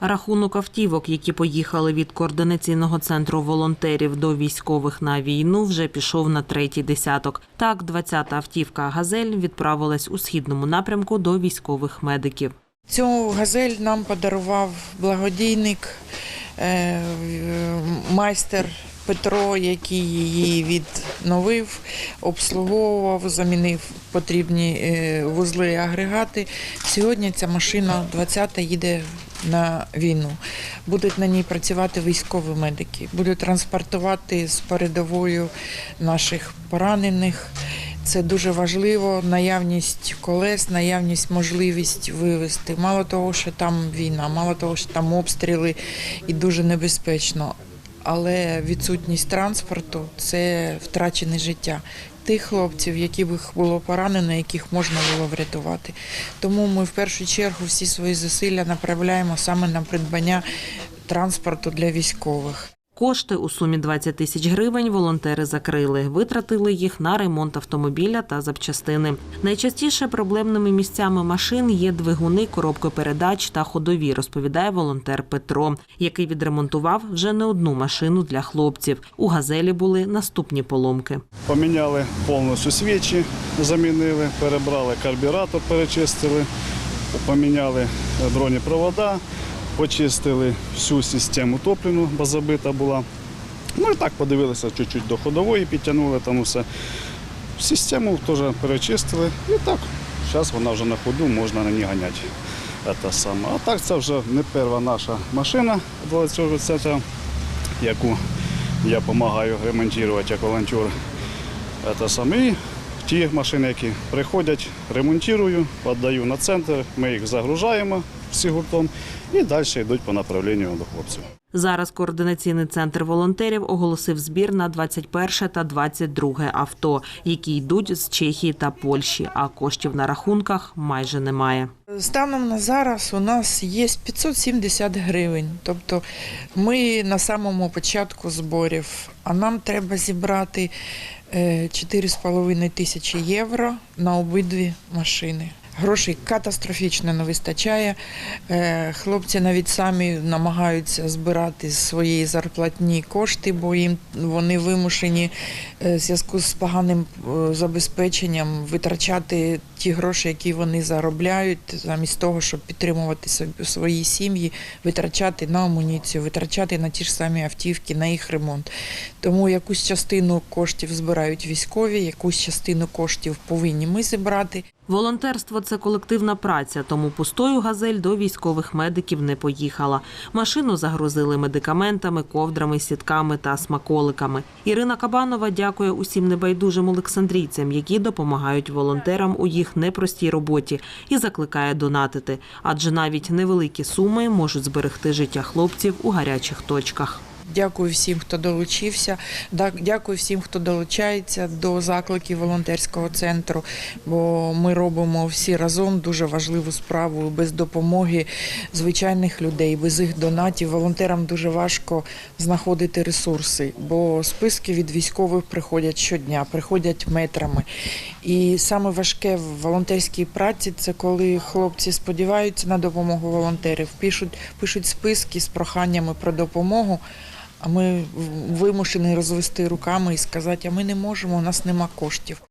Рахунок автівок, які поїхали від координаційного центру волонтерів до військових на війну, вже пішов на третій десяток. Так, 20-та автівка Газель відправилась у східному напрямку до військових медиків. Цю газель нам подарував благодійник, е, майстер Петро, який її відновив, обслуговував, замінив потрібні е, вузли і агрегати. Сьогодні ця машина 20-та їде на війну. Будуть на ній працювати військові медики, будуть транспортувати з передовою наших поранених. Це дуже важливо. Наявність колес, наявність можливість вивезти. Мало того, що там війна, мало того, що там обстріли і дуже небезпечно. Але відсутність транспорту це втрачене життя тих хлопців, яких було поранено, яких можна було врятувати. Тому ми в першу чергу всі свої зусилля направляємо саме на придбання транспорту для військових. Кошти у сумі 20 тисяч гривень волонтери закрили. Витратили їх на ремонт автомобіля та запчастини. Найчастіше проблемними місцями машин є двигуни, коробки передач та ходові, розповідає волонтер Петро, який відремонтував вже не одну машину для хлопців. У газелі були наступні поломки. Поміняли повністю свічі, замінили, перебрали карбюратор, перечистили, поміняли бронепровода, почистили всю систему топлівну, бо забита була. Ну і так подивилися чуть-чуть до ходової, підтягнули там усе. Систему теж перечистили і так, зараз вона вже на ходу, можна на ній ганяти. Це саме. А так це вже не перша наша машина 20 яку я допомагаю ремонтувати як волонтер. Це саме. Ті машини, які приходять, ремонтую, віддаю на центр, ми їх загружаємо всі гуртом і далі йдуть по направленню до хлопців. Зараз координаційний центр волонтерів оголосив збір на 21 та 22 авто, які йдуть з Чехії та Польщі, а коштів на рахунках майже немає. Станом на зараз у нас є 570 гривень. Тобто ми на самому початку зборів, а нам треба зібрати е, 4,5 тисячі євро на обидві машини. Грошей катастрофічно не вистачає. Е, Хлопці навіть самі намагаються збирати з своєї зарплатні кошти, бо їм вони вимушені е, в зв'язку з поганим е, забезпеченням витрачати ті гроші, які вони заробляють, замість того, щоб підтримувати свої сім'ї, витрачати на амуніцію, витрачати на ті ж самі автівки, на їх ремонт. Тому якусь частину коштів збирають військові, якусь частину коштів повинні ми зібрати. Волонтерство це колективна праця, тому пустою газель до військових медиків не поїхала. Машину загрузили медикаментами, ковдрами, сітками та смаколиками. Ірина Кабанова дякує усім небайдужим олександрійцям, які допомагають волонтерам у їх непростій роботі, і закликає донатити, адже навіть невеликі суми можуть зберегти життя хлопців у гарячих точках. Дякую всім, хто долучився. Дякую всім, хто долучається до закликів волонтерського центру. Бо ми робимо всі разом дуже важливу справу без допомоги звичайних людей, без їх донатів. Волонтерам дуже важко знаходити ресурси, бо списки від військових приходять щодня, приходять метрами. І саме важке в волонтерській праці це коли хлопці сподіваються на допомогу волонтерів, пишуть, пишуть списки з проханнями про допомогу. А ми вимушені розвести руками і сказати, а ми не можемо, у нас нема коштів.